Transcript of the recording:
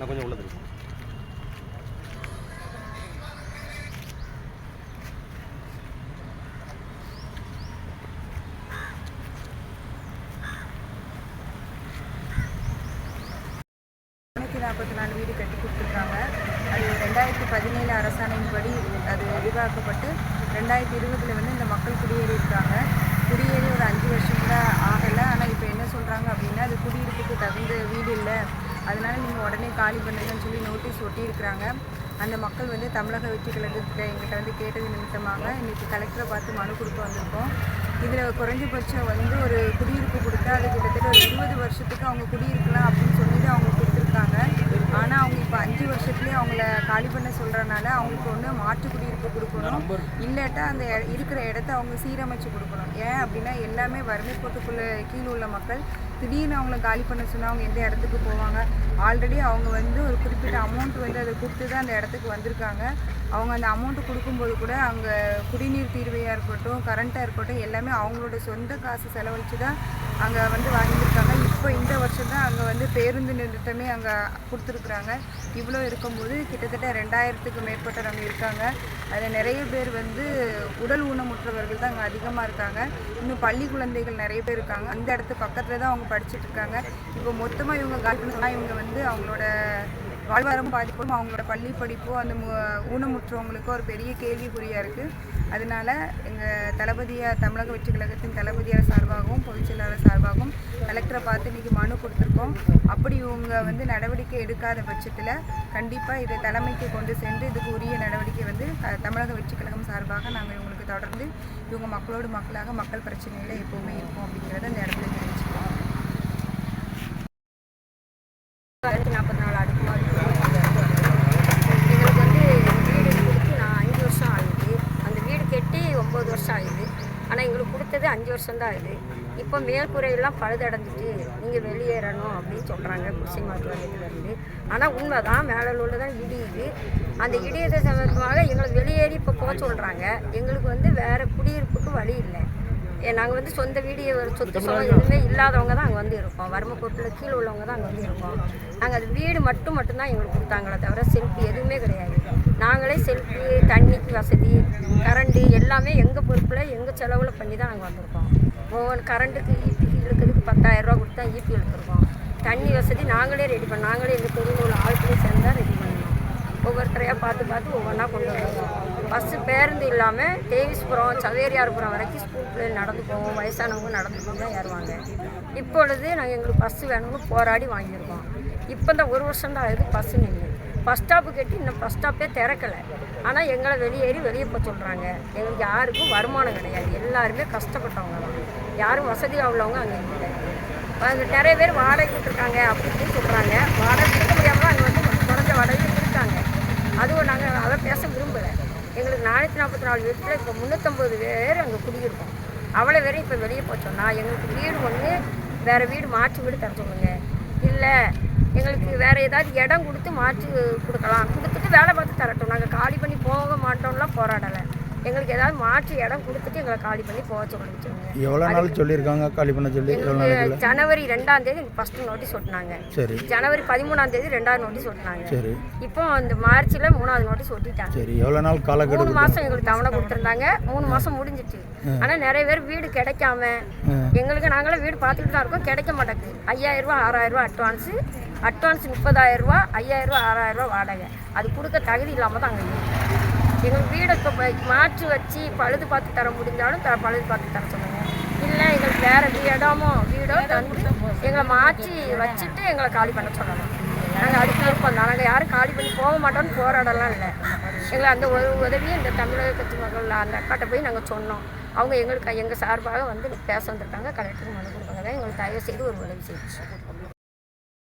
கொஞ்சம் உள்ளது இருக்கு நாற்பத்தி நாலு வீடு கட்டி கொடுத்துருக்காங்க. அது ரெண்டாயிரத்தி பதினேழு அரசாணையின்படி அது விரிவாக்கப்பட்டு ரெண்டாயிரத்தி இருபதில் வந்து இந்த மக்கள் குடியேறி இருக்காங்க குடியேறி ஒரு அஞ்சு வருஷம் கூட ஆகலை ஆனால் இப்போ என்ன சொல்கிறாங்க அப்படின்னா அது குடியிருப்புக்கு தகுந்த வீடு இல்லை அதனால நீங்கள் உடனே காலி பண்ணுங்கன்னு சொல்லி நோட்டீஸ் ஒட்டியிருக்கிறாங்க. அந்த மக்கள் வந்து தமிழக வெற்றி கழகத்திட்ட எங்கிட்ட வந்து கேட்டது நிமித்தமாக இன்றைக்கி கலெக்டரை பார்த்து மனு கொடுக்க வந்திருக்கோம். இதில் குறைஞ்சபட்சம் வந்து ஒரு குடியிருப்பு கொடுத்தா அது கிட்டத்தட்ட ஒரு இருபது வருஷத்துக்கு அவங்க குடியிருக்கலாம் அப்படின்னு சொல்லி தான் அவங்க கொடுத்துருக்காங்க. ஆனால் அவங்க இப்போ அஞ்சு வருஷத்துலேயே அவங்கள காலி பண்ண சொல்கிறனால அவங்களுக்கு ஒன்று மாற்று குடியிருப்பு கொடுக்கணும். இல்லாட்டா அந்த இருக்கிற இடத்த அவங்க சீரமைச்சு கொடுக்கணும். ஏன் அப்படின்னா எல்லாமே வறுமை கோட்டுக்குள்ளே கீழே உள்ள மக்கள். திடீர்னு அவங்கள காலி பண்ண சொன்னால் அவங்க எந்த இடத்துக்கு போவாங்க? ஆல்ரெடி அவங்க வந்து ஒரு குறிப்பிட்ட அமௌண்ட் வந்து அதை கொடுத்து தான் அந்த இடத்துக்கு வந்திருக்காங்க. அவங்க அந்த அமௌண்ட்டு கொடுக்கும்போது கூட அங்கே குடிநீர் தீர்வையாக இருக்கட்டும் கரண்ட்டாக இருக்கட்டும் எல்லாமே அவங்களோட சொந்த காசு செலவழித்து தான் அங்கே வந்து வாங்கியிருக்காங்க. இப்போ இந்த வருஷம் தான் அங்கே வந்து பேருந்து நிறுத்தமே அங்கே கொடுத்துருக்குறாங்க. இவ்வளோ இருக்கும்போது கிட்டத்தட்ட ரெண்டாயிரத்துக்கு மேற்பட்டவங்க இருக்காங்க. அதில் நிறைய பேர் வந்து உடல் ஊனமுற்றவர்கள் தான் அங்கே அதிகமாக இருக்காங்க. இன்னும் பள்ளி குழந்தைகள் நிறைய பேர் இருக்காங்க. அந்த இடத்து பக்கத்தில் தான் அவங்க படிச்சுட்டு இருக்காங்க இப்போ மொத்தமாக இவங்க கால் இவங்க வந்து அவங்களோட வாழ்வாரம் பாதிப்பும். அவங்களோட பள்ளி படிப்பும் அந்த ஊனமுற்றவங்களுக்கும் ஒரு பெரிய கேள்விக்குறியாக இருக்குது அதனால எங்கள் தளபதியார் தமிழக வெற்றி கழகத்தின் தளபதியார் சார்பாகவும் பொதுச்செயலாளர் சார்பாகவும் கலெக்டரை பார்த்து இன்றைக்கி மனு கொடுத்துருக்கோம். அப்படி இவங்க வந்து நடவடிக்கை எடுக்காத பட்சத்தில் கண்டிப்பாக இதை தலைமைக்கு கொண்டு சென்று இதுக்கு உரிய நடவடிக்கை வந்து தமிழக வெற்றி கழகம் சார்பாக நாங்கள் இவங்களுக்கு தொடர்ந்து இவங்க மக்களோடு மக்களாக மக்கள் பிரச்சனையில் எப்போவுமே இருப்போம் அப்படிங்கிறத அந்த இடத்துல தெரிஞ்சு ஆயிரத்தி நாற்பத்தி நாலு அடுக்குமாடி எங்களுக்கு வந்து வீடு கொடுத்து நான் அஞ்சு வருஷம் ஆகுது அந்த வீடு கட்டி ஒம்பது வருஷம் ஆகுது ஆனால் எங்களுக்கு வருஷம் தான் ஆகுது இப்போ மேற்கூரையெல்லாம் பழுதடைஞ்சிட்டு நீங்கள் வெளியேறணும் அப்படின்னு சொல்கிறாங்க குடிசை வாரியத்துலேருந்து ஆனால் உண்மை தான் மேலே உள்ள தான் இடியுது அந்த இடியதை சம்பந்தமாக எங்களை வெளியேறி இப்போ போக சொல்கிறாங்க எங்களுக்கு வந்து வேறு குடியிருப்புக்கு வழி இல்லை. நாங்கள் வந்து சொந்த வீடு சொத்து சுகம் எதுவுமே இல்லாதவங்க தான் அங்கே வந்து இருக்கோம். வறுமைக்கோட்டில் கீழே உள்ளவங்க தான் அங்கே வந்து இருக்கோம். நாங்கள் அது வீடு மட்டும் மட்டும்தான் எங்களுக்கு கொடுத்தாங்களே தவிர செல்ஃபி எதுவுமே கிடையாது. நாங்களே செல்ஃபி தண்ணிக்கு வசதி கரண்ட்டு எல்லாமே எங்கள் பொறுப்பில் எங்கள் செலவில் பண்ணி தான் நாங்கள் வந்திருக்கோம். ஒவ்வொரு கரண்ட்டுக்கு ஈபி இழுக்கிறதுக்கு பத்தாயிரரூபா கொடுத்து தான் ஈபி இழுத்துருக்கோம். தண்ணி வசதி நாங்களே ரெடி பண்ணோம். நாங்களே எங்கள் தெருவில் உள்ள ஆட்களே சேர்ந்து தான் ரெடி பண்ணோம். ஒவ்வொருத்தரையாக பார்த்து பார்த்து ஒவ்வொன்றா கொண்டு வருவோம் பஸ்ஸு பேருந்து இல்லாமல் தேவிஸ்புரம் சவேரியார்புரம் வரைக்கும் ஸ்கூல் பிள்ளைகள் நடந்து போவோம். வயசானவங்க நடந்து போய் தான் ஏறுவாங்க. இப்பொழுது நாங்கள் எங்களுக்கு பஸ்ஸு வேணும்னு போராடி வாங்கியிருக்கோம். இப்போ தான் ஒரு வருஷம் தான் ஆகுது பஸ்ஸு நின்று பஸ் ஸ்டாப்பு கட்டி இன்னும் பஸ் ஸ்டாப்பே திறக்கலை. ஆனால் எங்களை வெளியேறி வெளியே போக சொல்கிறாங்க எங்களுக்கு யாருக்கும் வருமானம் கிடையாது. எல்லாருமே கஷ்டப்பட்டவங்க தான். யாரும் வசதியாக உள்ளவங்க அங்கே இல்லை. அங்கே நிறைய பேர் வாடகை கொடுத்துருக்காங்க அப்படின்னு சொல்கிறாங்க வாடகை கொடுக்க முடியாமல் அங்கே வந்து குறைஞ்ச வாடகையும் இருக்காங்க அதுவும் நாங்கள் அதை பேச விரும்பலை. எங்களுக்கு நானூற்றி நாற்பத்தி நாலு வீட்டில் இப்போ முந்நூற்றம்பது பேர் அங்கே குடியிருக்கோம். அவ்வளோ பேரும் இப்போ வெளியே போச்சோன்னா எங்களுக்கு வீடு ஒன்று வேறு வீடு மாற்றி வீடு தர சொல்லுங்கள் இல்லை எங்களுக்கு வேறு ஏதாவது இடம் கொடுத்து மாற்றி கொடுக்கலாம். கொடுத்துட்டு வேலை பார்த்து தரட்டும். நாங்கள் காலி பண்ணி போக மாட்டோம்லாம் போராடலை. எங்களுக்கு ஏதாவது மாற்று இடம் கொடுத்துட்டு எங்களை காலி பண்ணி போக சொல்லுங்க எவ்வளோ நாள் சொல்லியிருக்காங்க? காலி பண்ண சொல்லி ஜனவரி ரெண்டாம் தேதி ஃபஸ்ட்டு நோட்டீஸ் ஒட்டினாங்க. சரி. ஜனவரி பதிமூணாம் தேதி ரெண்டாவது நோட்டீஸ் ஒட்டினாங்க. சரி. இப்போ இந்த மார்ச்சில் மூணாவது நோட்டீஸ் ஒட்டிட்டாங்க. சரி எவ்வளோ நாள் காலக்கெடு மூணு மாதம் எங்களுக்கு தவணை கொடுத்துருந்தாங்க. மூணு மாதம் முடிஞ்சிட்டு ஆனால் நிறைய பேர் வீடு கிடைக்காம எங்களுக்கு நாங்களே வீடு பார்த்துக்கிட்டு தான் இருக்கோம். கிடைக்க மாட்டேங்குது. ஐயாயிரம் ரூபா ஆறாயிரம் ரூபா அட்வான்ஸு அட்வான்ஸ் முப்பதாயிரம் ரூபா ஐயாயிரம் ரூபா ஆறாயிரம் ரூபா வாடகை. அது கொடுக்க தகுதி இல்லாமல் தான் அங்கே எங்களுக்கு வீடை இப்போ மாற்றி வச்சு பழுது பார்த்து தர முடிஞ்சாலும் த பழுது பார்த்து தர சொல்லுங்க. இல்லை எங்களுக்கு வேறு இடமோ வீடோ தந்து எங்களை மாற்றி வச்சுட்டு எங்களை காலி பண்ண சொல்லலாம் நாங்கள் விருப்பம் தான். நாங்கள் யாரும் காலி பண்ணி போக மாட்டோம்னு போராடலாம் இல்லை. எங்களை அந்த ஒரு உதவியை இந்த தமிழக கட்சி மக்கள் அந்த அக்காட்ட போய் நாங்கள் சொன்னோம். அவங்க எங்களுக்கு எங்கள் சார்பாக வந்து பேச வந்திருக்காங்க. கலெக்டருக்கு மனு கொடுப்பாங்க. எங்களுக்கு தயவு செய்து ஒரு உதவி செய்யுங்க.